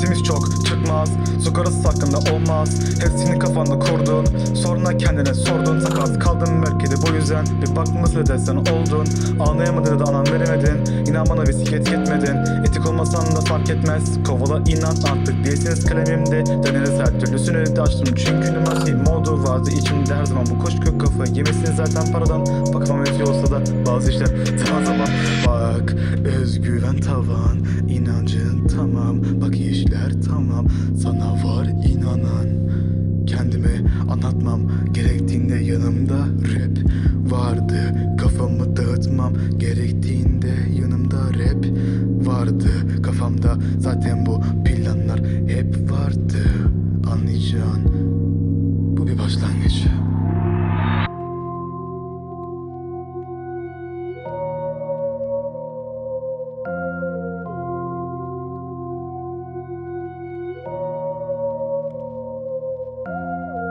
Sesimiz çok çıkmaz. Sokarız hakkında olmaz. Hepsini kafanda kurdun. Sonra kendine sordun. Sakat kaldın belki de bu yüzden. Bir baktın nasıl edersen oldun. Anlayamadın da anan veremedin. İnan bana bisiklet yetmedin. Etik olmasan da fark etmez. Kovala inan artık değilsiniz kalemimde. Deneriz her türlüsünü de açtım. Çünkü numarası modu vardı. İçimde her zaman Bu koş kök kafa yemesiniz zaten paradan. Bakmam yetiyor olsa da bazı işler. Zaman zaman Bak özgüven tavan yanımda rap vardı. Kafamı dağıtmam gerektiğinde yanımda rap vardı. Kafamda zaten bu planlar hep vardı. Anlayacağın bu bir başlangıç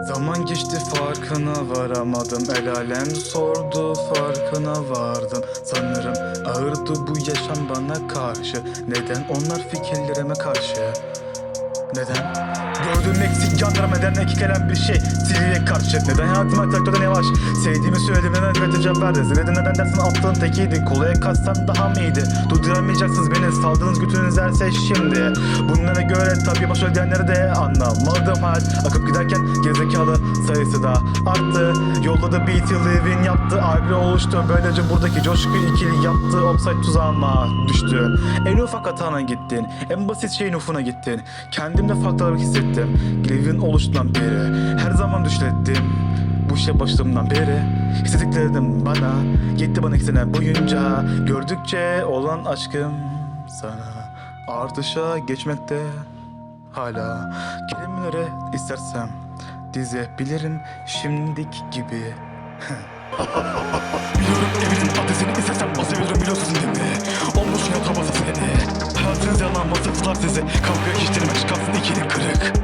Zaman geçti farkına varamadım. El alem sordu farkına vardım. Sanırım ağırdı bu yaşam bana karşı. Neden onlar fikirlerime karşı? Neden? Gördüğüm eksik yandıram neden ek gelen bir şey. Siliye karşı Neden hayatıma traktörden yavaş? Sevdiğimi söyledim neden evet cevap verdi? Zirvede neden dersin aptalın tekiydi Kolaya kaçsam daha mı iyiydi? Durduramayacaksınız beni Saldığınız götünüz erse şimdi. Bunlara göre tabii başrol diyenleri de anlamadım hayat Akıp giderken gerizekalı sayısı da arttı. Yolda da beat living yaptı Agri oluştu. Böylece buradaki coşku ikili yaptı Offside tuzağıma düştü. En ufak hatana gittin En basit şeyin ufuna gittin. Kendimde farklı hissettim Living oluşundan beri Her zaman düşlettim bu işe başladığımdan beri Hissettiklerim bana Yetti bana iki boyunca. Gördükçe olan aşkım sana Artışa geçmekte. Hala kelimelere istersem Dizebilirim şimdilik gibi. Biliyorum evinin adresini istesem basabilirim biliyorsun değil mi? Olmuş tabası seni. Hayatınız yalan basıttılar sizi. Kavga geçtirmek çıkarsın ikili kırık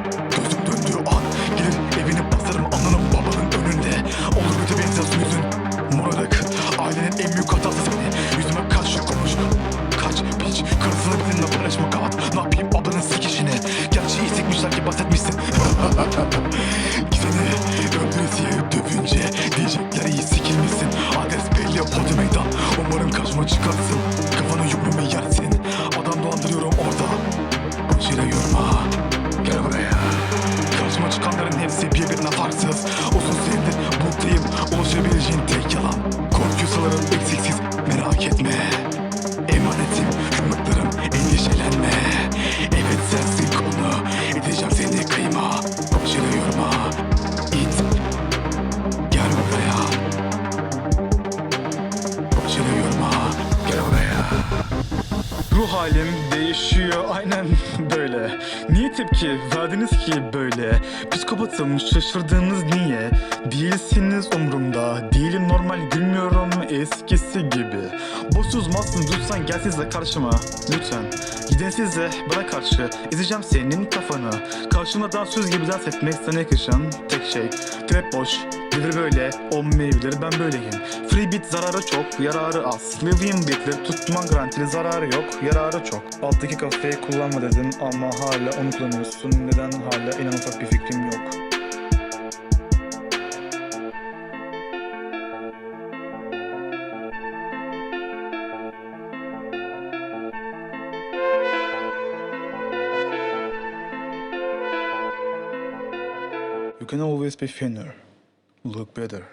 öldüresiye dövünce Diyecekler iyi sikilmişsin. Adres belli podi meydan. Umarım karşıma çıkarsın. Kafanı yumruğumu yersin. Adam dolandırıyorum orada. Başıyla yorma. Gel buraya. Karşıma çıkanların hepsi birbirine farksız. Uzun süredir buradayım Ulaşabileceğin tek yalan. Korku salarım eksiksiz Ruh halim değişiyor aynen böyle. Niye tepki verdiniz ki böyle? Psikopatım şaşırdığınız niye? Değilsiniz umurumda Değilim normal gülmüyorum eskisi gibi. Boş uzmazsın lütfen gel siz de karşıma Lütfen Gidin siz de bana karşı. Ezeceğim senin kafanı. Karşımda dansöz gibi dans etmek sana yakışan tek şey. Trap boş Bilir böyle olmayabilir ben böyleyim. Free beat zararı çok yararı az. Living beatleri tutman garantili zararı yok yararı çok. Alttaki kafayı kullanma dedim ama hala onu kullanıyorsun. Neden hala? En ufak bir fikrim yok You can always be thinner, look better